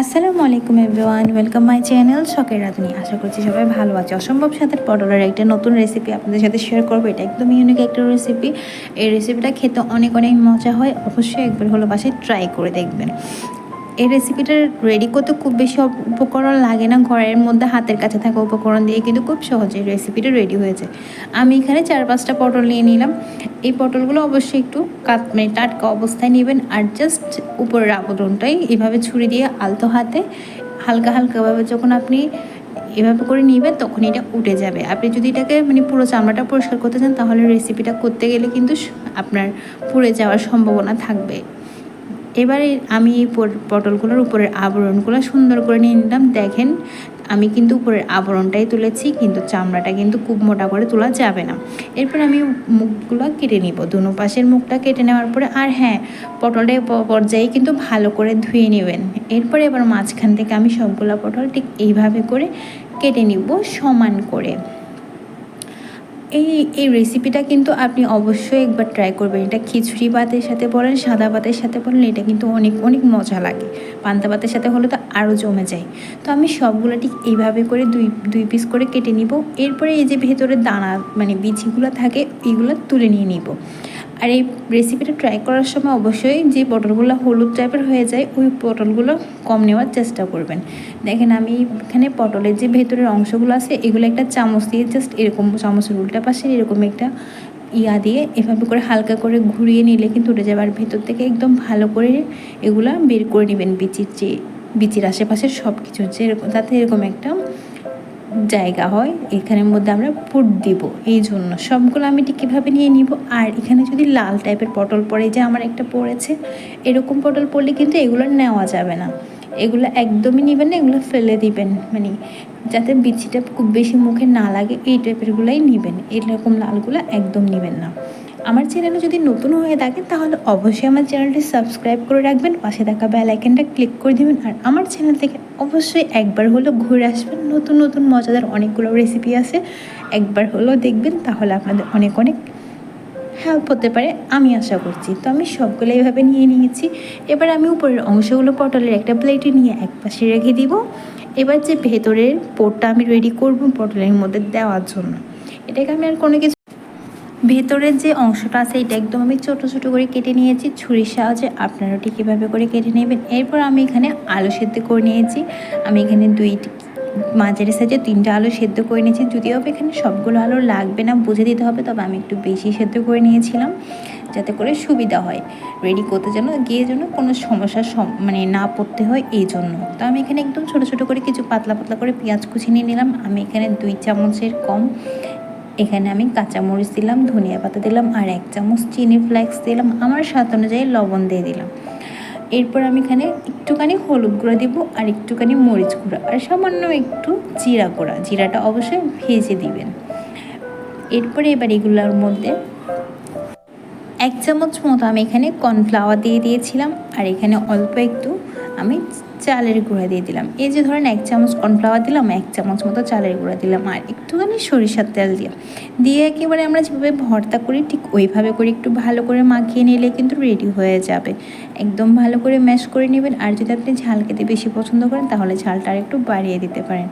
আসসালামু আলাইকুম everyone, welcome my channel শখের রাধুনি। আশা করছি সবাই ভালো আছে। অসম্ভব সাথে পটলের একটা নতুন রেসিপি আপনাদের সাথে শেয়ার করব। এটা একদম ইউনিক একটা রেসিপি এই রেসিপিটা খেতে অনেক অনেক মজা হয়। অবশ্যই একবার হলো বাসায় ট্রাই করে দেখবেন। এই রেসিপিটা রেডি করতে খুব বেশি উপকরণ লাগে না। ঘরের মধ্যে হাতের কাছে থাকা উপকরণ দিয়ে কিন্তু খুব সহজে রেসিপিটা রেডি হয়েছে আমি এখানে চার পাঁচটা পটল নিয়ে নিলাম। এই পটলগুলো অবশ্যই একটু কাত মানে টাটকা অবস্থায় নেবেন আর জাস্ট উপরের আবরণটাই এভাবে ছুরি দিয়ে আলতো হাতে হালকা হালকাভাবে যখন আপনি এভাবে করে নিবেন তখন এটা উঠে যাবে। আপনি যদি এটাকে মানে পুরো চামড়াটা পরিষ্কার করতে চান তাহলে রেসিপিটা করতে গেলে কিন্তু আপনার পুড়ে যাওয়ার সম্ভাবনা থাকবে। এবারে আমি এই পটলগুলোর উপরের আবরণগুলো সুন্দর করে নিয়ে নিলাম। দেখেন, আমি কিন্তু উপরের আবরণটাই তুলেছি, কিন্তু চামড়াটা কিন্তু খুব মোটা করে তোলা যাবে না। এরপর আমি মুখগুলো কেটে নিব। দুনো পাশের মুখটা কেটে নেওয়ার পরে, আর হ্যাঁ পটলের পর্যায়ে কিন্তু ভালো করে ধুয়ে নেবেন। এরপরে এবার মাঝখান থেকে আমি সবগুলো পটল ঠিক এইভাবে করে কেটে নিব সমান করে। এই এই রেসিপিটা কিন্তু আপনি অবশ্যই একবার ট্রাই করবেন। এটা খিচুড়ি ভাতের সাথে বলেন, সাদা ভাতের সাথে বলেন, এটা কিন্তু অনেক অনেক মজা লাগে। পান্তা ভাতের সাথে হলে তো আরও জমে যায়। তো আমি সবগুলো ঠিক এইভাবে করে দুই দুই পিস করে কেটে নিব। এরপরে এই যে ভেতরে দানা মানে বিচিগুলো থাকে এইগুলো তুলে নিয়ে নিব। আর এই রেসিপিটা ট্রাই করার সময় অবশ্যই যে পটলগুলো হলুদ টাইপের হয়ে যায়, ওই পটলগুলো কম নেওয়ার চেষ্টা করবেন। দেখেন আমি এখানে পটলের যে ভেতরের অংশগুলো আছে, এগুলো একটা চামচ দিয়ে জাস্ট এরকম চামচের উল্টা পাশে এরকম একটা ইয়া দিয়ে এভাবে করে হালকা করে ঘুরিয়ে নিলে কিন্তু উঠে যাবে। আর ভেতর থেকে একদম ভালো করে এগুলা বের করে নেবেন বিচির যে, বিচির আশেপাশের সব কিছু যে যাতে এরকম একটা জায়গা হয়, এখানের মধ্যে আমরা পুট দিব। এই জন্য সবগুলো আমি ঠিক কীভাবে নিয়ে নিব? আর এখানে যদি লাল টাইপের পটল পড়ে যে আমার একটা পড়েছে, এরকম পটল পড়লে কিন্তু এগুলো নেওয়া যাবে না। এগুলো একদমই নেবেন না, এগুলো ফেলে দিবেন। মানে যাতে বিচিটা খুব বেশি মুখে না লাগে, এই টাইপেরগুলোই নেবেন। এরকম লালগুলো একদম নেবেন না। আমার চ্যানেলে যদি নতুন হয়ে থাকেন তাহলে অবশ্যই আমার চ্যানেলটি সাবস্ক্রাইব করে রাখবেন, পাশে থাকা বেল আইকনটা ক্লিক করে দেবেন, আর আমার চ্যানেল থেকে অবশ্যই একবার হলেও ঘুরে আসবেন। নতুন নতুন, মজাদার অনেকগুলো রেসিপি আছে, একবার হলেও দেখবেন, তাহলে আপনাদের অনেক অনেক হেল্প হতে পারে, আমি আশা করছি। তো আমি সবগুলো এইভাবে নিয়ে নিয়েছি। এবার আমি উপরের অংশগুলো পটলের একটা প্লেটে নিয়ে এক পাশে রেখে দিব। এবার যে ভেতরের পোটটা আমি রেডি করব, পটলের মধ্যে দেওয়ার জন্য। এটাকে আমি আর কোনো কিছু ভেতরের যে অংশটা আছে, এটা একদম আমি ছোটো ছোটো করে কেটে নিয়েছি। ছুরির সাহায্যে আপনারা ওটি কীভাবে করে কেটে নেবেন। এরপর আমি এখানে আলু সেদ্ধ করে নিয়েছি। আমি এখানে দুই মাঝারি সাইজে তিনটা আলু সেদ্ধ করে নিয়েছি। যদিও এখানে সবগুলো আলু লাগবে না, বুঝে দিতে হবে, তবে আমি একটু বেশি সেদ্ধ করে নিয়েছিলাম, যাতে করে সুবিধা হয়। রেডি করতে যেন গিয়ে যেন কোনো সমস্যার মানে না পড়তে হয় এই জন্য। তো আমি এখানে একদম ছোটো ছোটো করে কিছু পাতলা পাতলা করে পেঁয়াজ কুচি নিয়ে নিলাম। আমি এখানে দুই চামচের কম এখানে আমি কাঁচামরিচ দিলাম, ধনিয়া পাতা দিলাম আর এক চামচ চিনি ফ্লেক্স দিলাম, আমার স্বাদ অনুযায়ী লবণ দিয়ে দিলাম। এরপর আমি এখানে একটুখানি হলুদ গুঁড়া দিব আর একটুখানি মরিচ গুঁড়া আর সামান্য একটু জিরা গুঁড়া, জিরাটা অবশ্যই ভেজে দিবেন। এরপরে এবার এগুলোর মধ্যে এক চামচ মতো আমি এখানে কর্নফ্লাওয়ার দিয়ে দিয়েছিলাম আর এখানে অল্প একটু আমি চালের গুঁড়া দিয়ে দিলাম। এই যে ধরেন এক চামচ কর্নফ্লাওয়ার দিলাম, এক চামচ মতো চালের গুঁড়া দিলাম, আর একটুখানি সরিষার তেল দিলাম। দিয়ে একেবারে আমরা যেভাবে ভর্তা করি, ঠিক ওইভাবে করে একটু ভালো করে মাখিয়ে নিলে কিন্তু রেডি হয়ে যাবে। একদম ভালো করে ম্যাশ করে নেবেন, আর যদি আপনি ঝাল খেতে বেশি পছন্দ করেন, তাহলে ঝালটা আর একটু বাড়িয়ে দিতে পারেন।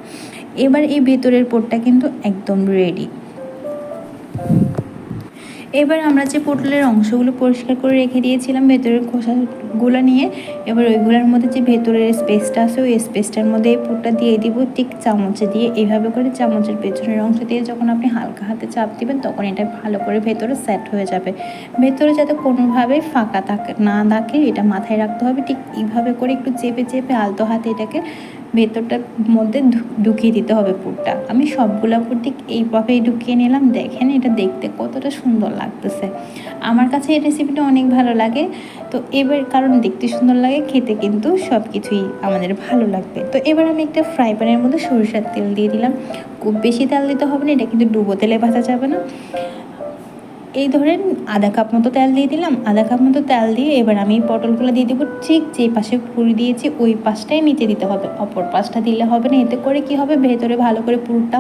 এবার এই ভেতরের পোটটা কিন্তু একদম রেডি এবার আমরা যে পটলের অংশগুলো পরিষ্কার করে রেখে দিয়েছিলাম, ভেতরের খোসাগুলো নিয়ে, এবার ওইগুলোর মধ্যে যে ভেতরের স্পেসটা আছে, ওই স্পেসটার মধ্যে এই পুরটা দিয়ে দিব, ঠিক চামচে দিয়ে। এইভাবে করে চামচের পেছনের অংশ দিয়ে যখন আপনি হালকা হাতে চাপ দিবেন, তখন এটা ভালো করে ভেতরে সেট হয়ে যাবে। ভেতরে যাতে কোনোভাবে ফাঁকা থাকে, না থাকে, এটা মাথায় রাখতে হবে। ঠিক এইভাবে করে একটু চেপে চেপে আলতো হাতে এটাকে ভেতরটার মধ্যে ঢুকিয়ে দিতে হবে পুরটা। আমি সবগুলো পুর ঠিক এইভাবেই ঢুকিয়ে নিলাম। দেখেন এটা দেখতে কতটা সুন্দর লাগতেছে। আমার কাছে এই রেসিপিটা অনেক ভালো লাগে। তো এবার কারণ দেখতে সুন্দর লাগে, খেতে কিন্তু সব কিছুই আমাদের ভালো লাগবে। তো এবার আমি একটা ফ্রাই প্যানের মধ্যে সরিষার তেল দিয়ে দিলাম। খুব বেশি তেল দিতে হবে না, এটা কিন্তু ডুবো তেলে ভাজা যাবে না। এই ধরেন আধা কাপ মতো তেল দিয়ে দিলাম, আধা কাপ মতো তেল দিয়ে এবার আমি পটলগুলো দিয়ে দেবো ঠিক যে পাশে পুরি দিয়েছি ওই পাশটাই নিচে দিতে হবে। অপর পাশটা দিলে হবে না, এতে করে কি হবে ভেতরে ভালো করে পুরটা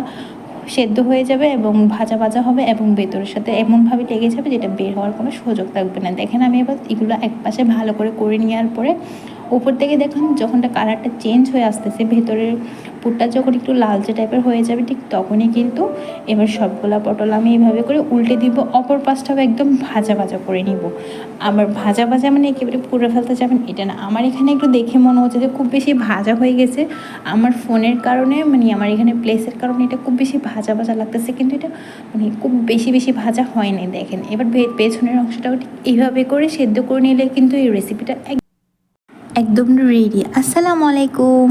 সেদ্ধ হয়ে যাবে এবং ভাজা ভাজা হবে এবং ভেতরের সাথে এমনভাবে লেগে যাবে যেটা বের হওয়ার কোনো সুযোগ থাকবে না। দেখেন আমি এবার এগুলো এক পাশে ভালো করে করে নেওয়ার পরে উপর থেকে দেখুন যখনটা কালারটা চেঞ্জ হয়ে আসতেছে, ভেতরের পুরটা যখন একটু লালচে টাইপের হয়ে যাবে, ঠিক তখনই কিন্তু এবার সবগুলা পটল আমি এইভাবে করে উল্টে দিব, অপর পাশটাও একদম ভাজা ভাজা করে নিব। আবার ভাজা ভাজা মানে একেবারে পুরো ফেলতে যাবেন, এটা না। আমার এখানে একটু দেখে মনে হচ্ছে যে খুব বেশি ভাজা হয়ে গেছে। আমার ফোনের কারণে মানে আমার এখানে প্লেসের কারণে এটা খুব বেশি ভাজা ভাজা লাগতেছে, কিন্তু এটা মানে খুব বেশি বেশি ভাজা হয় নাই দেখেন। এবার পেছনের অংশটাও ঠিক এইভাবে করে সেদ্ধ করে নিলে কিন্তু এই রেসিপিটা একদম রেডি আসসালামু আলাইকুম।